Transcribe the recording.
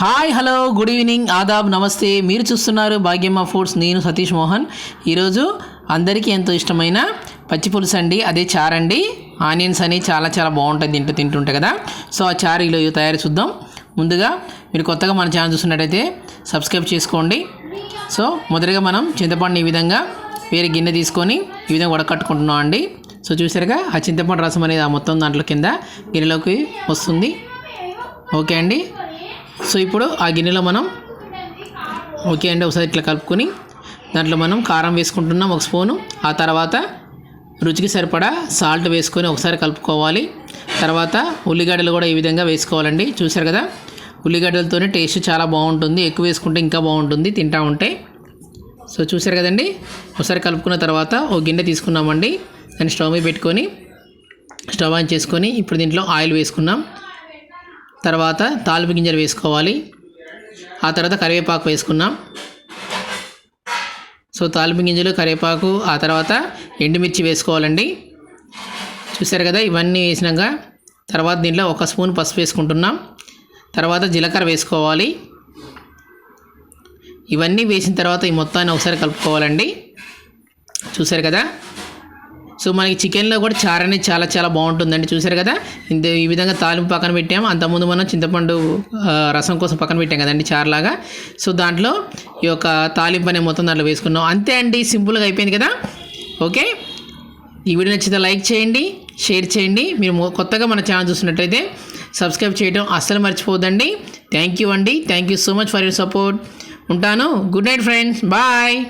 Hi hello good evening ఆదాబ్ నమస్తే. మీరు చూస్తున్నారు భాగ్యమ్మ ఫుడ్స్. నేను సతీష్ మోహన్. ఈరోజు అందరికీ ఎంతో ఇష్టమైన పచ్చి పులుసు అండి. అదే చార్ అండి. ఆనియన్స్ అని చాలా చాలా బాగుంటుంది తింటూ తింటుంటాయి కదా. సో ఆ చారు ఈరోజు తయారు చూద్దాం. ముందుగా మీరు కొత్తగా మన ఛానల్ చూస్తున్నట్టయితే సబ్స్క్రైబ్ చేసుకోండి. సో మొదటగా మనం చింతపండు ఈ విధంగా వేరే గిన్నె తీసుకొని ఈ విధంగా వడకట్టుకుంటున్నాం అండి. సో చూసారుగా ఆ చింతపండు రసం అనేది ఆ మొత్తం దాంట్లో కింద గిన్నెలోకి వస్తుంది. ఓకే అండి. సో ఇప్పుడు ఆ గిన్నెలో మనం ఓకే అండి ఒకసారి ఇట్లా కలుపుకొని దాంట్లో మనం కారం వేసుకుంటున్నాం ఒక స్పూను. ఆ తర్వాత రుచికి సరిపడా సాల్ట్ వేసుకొని ఒకసారి కలుపుకోవాలి. తర్వాత ఉల్లిగడ్డలు కూడా ఈ విధంగా వేసుకోవాలండి. చూసారు కదా? ఉల్లిగడ్డలతోనే టేస్ట్ చాలా బాగుంటుంది. ఎక్కువ వేసుకుంటే ఇంకా బాగుంటుంది తింటా ఉంటే. సో చూసారు కదండి? ఒకసారి కలుపుకున్న తర్వాత ఒక గిన్నె తీసుకున్నామండి. దాన్ని స్టవ్ మీద పెట్టుకొని స్టవ్ ఆన్ చేసుకొని ఇప్పుడు దీంట్లో ఆయిల్ వేసుకున్నాం. తర్వాత తాలింపు గింజలు వేసుకోవాలి. ఆ తర్వాత కరివేపాకు వేసుకున్నాం. సో తాలింపు గింజలు కరివేపాకు ఆ తర్వాత ఎండుమిర్చి వేసుకోవాలండి. చూసారు కదా ఇవన్నీ వేసినాక తర్వాత దీంట్లో ఒక స్పూన్ పసుపు వేసుకుంటున్నాం. తర్వాత జీలకర్ర వేసుకోవాలి. ఇవన్నీ వేసిన తర్వాత ఈ మొత్తాన్ని ఒకసారి కలుపుకోవాలండి. చూసారు కదా సో మనకి చికెన్లో కూడా చారు అనేది చాలా చాలా బాగుంటుందండి. చూసారు కదా? ఇంత ఈ విధంగా తాలింపు పక్కన పెట్టాము. అంతకుముందు మనం చింతపండు రసం కోసం పక్కన పెట్టాం కదండి చారులాగా. సో దాంట్లో ఈ యొక్క తాలింపు అనే మొత్తం దాంట్లో వేసుకున్నాం. అంతే అండి సింపుల్గా అయిపోయింది కదా? ఓకే? ఈ వీడియో నచ్చితే లైక్ చేయండి షేర్ చేయండి. మీరు కొత్తగా మన ఛానల్ చూసినట్లయితే సబ్స్క్రైబ్ చేయడం అస్సలు మర్చిపోవద్దండి. థ్యాంక్ యూ అండి. Thank you so much for your support. ఉంటాను. Good night friends. బాయ్.